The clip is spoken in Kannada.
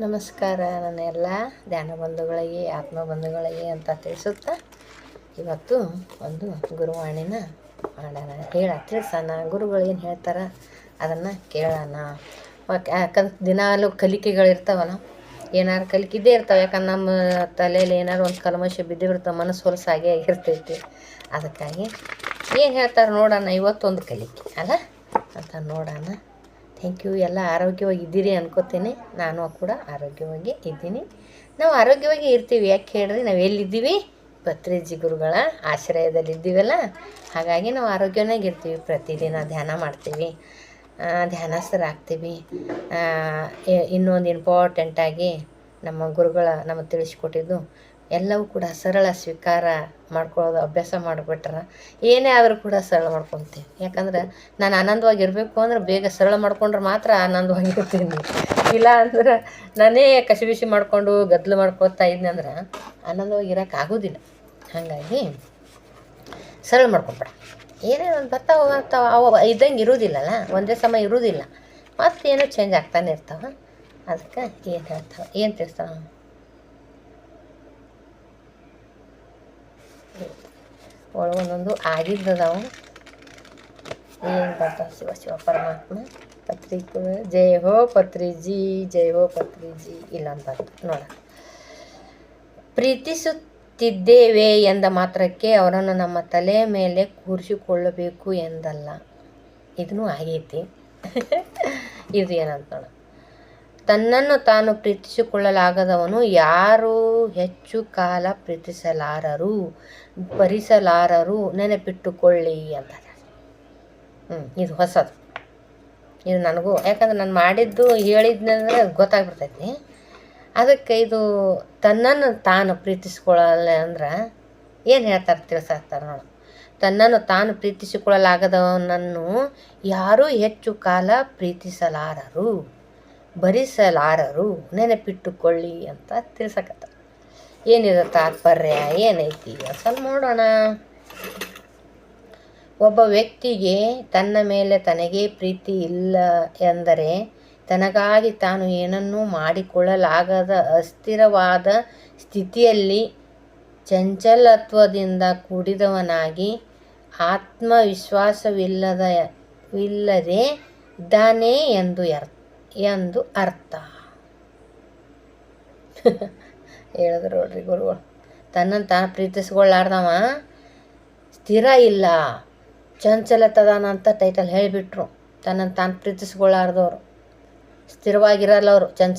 ನಮಸ್ಕಾರ, ನನ್ನ ಎಲ್ಲ ಧ್ಯಾನ ಬಂಧುಗಳಿಗೆ ಆತ್ಮ ಬಂಧುಗಳಿಗೆ ಅಂತ ತಿಳಿಸುತ್ತಾ ಇವತ್ತು ಒಂದು ಗುರುವಾಣಿನ ಮಾಡೋಣ ಹೇಳ ತಿಳಿಸೋಣ ಗುರುಗಳು ಏನು ಹೇಳ್ತಾರೆ ಅದನ್ನು ಕೇಳೋಣ. ಯಾಕೆ- ಯಾಕಂದ್ರೆ ದಿನಾಲು ಕಲಿಕೆಗಳಿರ್ತಾವಲ್ಲ ಏನಾರು ಕಲಿಕಿದ್ದೇ ಇರ್ತಾವೆ. ಯಾಕಂದ್ರೆ ನಮ್ಮ ತಲೆಯಲ್ಲಿ ಏನಾರು ಒಂದು ಕಲ್ಮಶ ಬಿದ್ದಿರ್ತವೆ ಮನಸ್ಸು ಹೊಲಸಾಗೆ ಆಗಿರ್ತೈತಿ. ಅದಕ್ಕಾಗಿ ಏನು ಹೇಳ್ತಾರೆ ನೋಡೋಣ ಇವತ್ತೊಂದು ಕಲಿಕೆ, ಅಲ್ಲ? ಅಂತ ನೋಡೋಣ. ಥ್ಯಾಂಕ್ ಯು ಎಲ್ಲ ಆರೋಗ್ಯವಾಗಿ ಇದ್ದೀರಿ ಅನ್ಕೋತೇನೆ. ನಾನು ಕೂಡ ಆರೋಗ್ಯವಾಗಿ ಇದ್ದೀನಿ. ನಾವು ಆರೋಗ್ಯವಾಗಿ ಇರ್ತೀವಿ. ಯಾಕೆ ಹೇಳಿದ್ರೆ ನಾವು ಎಲ್ಲಿದ್ದೀವಿ? ಪತ್ರಿಜಿ ಗುರುಗಳ ಆಶ್ರಯದಲ್ಲಿ ಇದ್ದೀವಲ್ಲ? ಹಾಗಾಗಿ ನಾವು ಆರೋಗ್ಯನಾಗಿ ಇರ್ತೀವಿ. ಪ್ರತಿದಿನ ಧ್ಯಾನ ಮಾಡ್ತೀವಿ. ಧ್ಯಾನ ಧ್ಯಾನಸ್ಥರಾಗ್ತೀವಿ. ಇನ್ನೊಂದು ಇಂಪಾರ್ಟೆಂಟಾಗಿ ನಮ್ಮ ಗುರುಗಳ ನಮಗೆ ತಿಳಿಸ್ಕೊಟ್ಟಿದ್ದು ಎಲ್ಲವೂ ಕೂಡ ಸರಳ ಸ್ವೀಕಾರ ಮಾಡ್ಕೊಳ್ಳೋದು ಅಭ್ಯಾಸ ಮಾಡಿಬಿಟ್ರೆ ಏನೇ ಆದರೂ ಕೂಡ ಸರಳ ಮಾಡ್ಕೊತೀನಿ ಯಾಕಂದ್ರೆ ನಾನು ಆನಂದವಾಗಿರಬೇಕು ಅಂದ್ರೆ ಬೇಗ ಸರಳ ಮಾಡ್ಕೊಂಡ್ರೆ ಮಾತ್ರ ಆನಂದವಾಗಿರ್ತೀನಿ. ಇಲ್ಲ ಅಂದ್ರೆ ನಾನೇ ಕಸಿಬಿಸಿ ಮಾಡಿಕೊಂಡು ಗದ್ದಲು ಮಾಡ್ಕೊತಾ ಇದ್ದೆ ಅಂದ್ರೆ ಆನಂದವಾಗಿ ಇರೋಕೆ ಆಗೋದಿಲ್ಲ. ಹಾಗಾಗಿ ಸರಳ ಮಾಡ್ಕೊಂಬಿಡ ಏನೇ ಒಂದು ಬರ್ತಾವ ಹೋಗ್ತಾವ ಅವ ಇದ್ದಂಗೆ ಇರೋದಿಲ್ಲಲ್ಲ, ಒಂದೇ ಸಮ ಇರೋದಿಲ್ಲ. ಮತ್ತೇನೋ ಚೇಂಜ್ ಆಗ್ತಾನೆ ಇರ್ತಾವ. ಅದಕ್ಕೆ ಏನು ಹೇಳ್ತಾವ? ಏನು ತಿಳಿಸ್ತಾವ? ಒಳಗೊಂದೊಂದು ಆಗಿದ್ದದಾವು. ಏನು ಬರ್ತಾವ ಶಿವ ಶಿವ ಪರಮಾತ್ಮ ಪತ್ರಿ ಜಯ ಹೋ ಪತ್ರಿಜಿ ಜಯ ಹೋ ಪತ್ರಿಜಿ ಇಲ್ಲ ಅಂತ ನೋಡ. ಪ್ರೀತಿಸುತ್ತಿದ್ದೇವೆ ಎಂದ ಮಾತ್ರಕ್ಕೆ ಅವರನ್ನು ನಮ್ಮ ತಲೆ ಮೇಲೆ ಕೂರಿಸಿಕೊಳ್ಳಬೇಕು ಎಂದಲ್ಲ. ಇದೂ ಆಗೈತಿ. ಇದು ಏನಂತ ನೋಡ. ತನ್ನನ್ನು ತಾನು ಪ್ರೀತಿಸಿಕೊಳ್ಳಲಾಗದವನು ಯಾರು ಹೆಚ್ಚು ಕಾಲ ಪ್ರೀತಿಸಲಾರರು ಭರಿಸಲಾರರು ನೆನಪಿಟ್ಟುಕೊಳ್ಳಿ ಅಂತ ಹ್ಞೂ ಇದು ಹೊಸದು. ಇದು ನನಗೂ, ಯಾಕಂದ್ರೆ ನಾನು ಮಾಡಿದ್ದು ಹೇಳಿದ್ನಂದ್ರೆ ಗೊತ್ತಾಗ್ಬಿಡ್ತೈತಿ. ಅದಕ್ಕೆ ಇದು ತನ್ನನ್ನು ತಾನು ಪ್ರೀತಿಸ್ಕೊಳ್ಳಲ್ಲ ಅಂದ್ರೆ ಏನು ಹೇಳ್ತಾರೆ ತಿಳಿಸಾಕ್ತಾರೆ ನೋಡು. ತನ್ನನ್ನು ತಾನು ಪ್ರೀತಿಸಿಕೊಳ್ಳಲಾಗದವನನ್ನು ಯಾರೂ ಹೆಚ್ಚು ಕಾಲ ಪ್ರೀತಿಸಲಾರರು. ಭರಿಸಲಾರರು ನೆನಪಿಟ್ಟುಕೊಳ್ಳಿ ಅಂತ ತಿಳ್ಸಕತ್ತ. ಏನಿದೆ ತಾತ್ಪರ್ಯ? ಏನೈತಿ? ಸ್ವಲ್ಪ ನೋಡೋಣ. ಒಬ್ಬ ವ್ಯಕ್ತಿಗೆ ತನ್ನ ಮೇಲೆ ತನಗೇ ಪ್ರೀತಿ ಇಲ್ಲ ಎಂದರೆ ತನಗಾಗಿ ತಾನು ಏನನ್ನೂ ಮಾಡಿಕೊಳ್ಳಲಾಗದ ಅಸ್ಥಿರವಾದ ಸ್ಥಿತಿಯಲ್ಲಿ ಚಂಚಲತ್ವದಿಂದ ಕೂಡಿದವನಾಗಿ ಆತ್ಮವಿಶ್ವಾಸವಿಲ್ಲದ, ಇಲ್ಲದೆ ಇದ್ದಾನೆ ಎಂದು ಎರ್ ಎಂದು ಅರ್ಥ. ಹೇಳಿದ್ರು ನೋಡ್ರಿ ಗುರುಗಳು. ತನ್ನನ್ನು ತಾನು ಪ್ರೀತಿಸ್ಕೊಳ್ಳಾರ್ದವ. ಸ್ಥಿರ ಇಲ್ಲ. ಚಂಚಲತದಾನ ಅಂತ ಟೈಟಲ್ ಹೇಳಿಬಿಟ್ರು. ತನ್ನನ್ನು ತಾನು ಪ್ರೀತಿಸ್ಕೊಳ್ಳಾರ್ದವ್ರು. ಸ್ಥಿರವಾಗಿರಲ್ಲ ಅವರು ಚಂಚ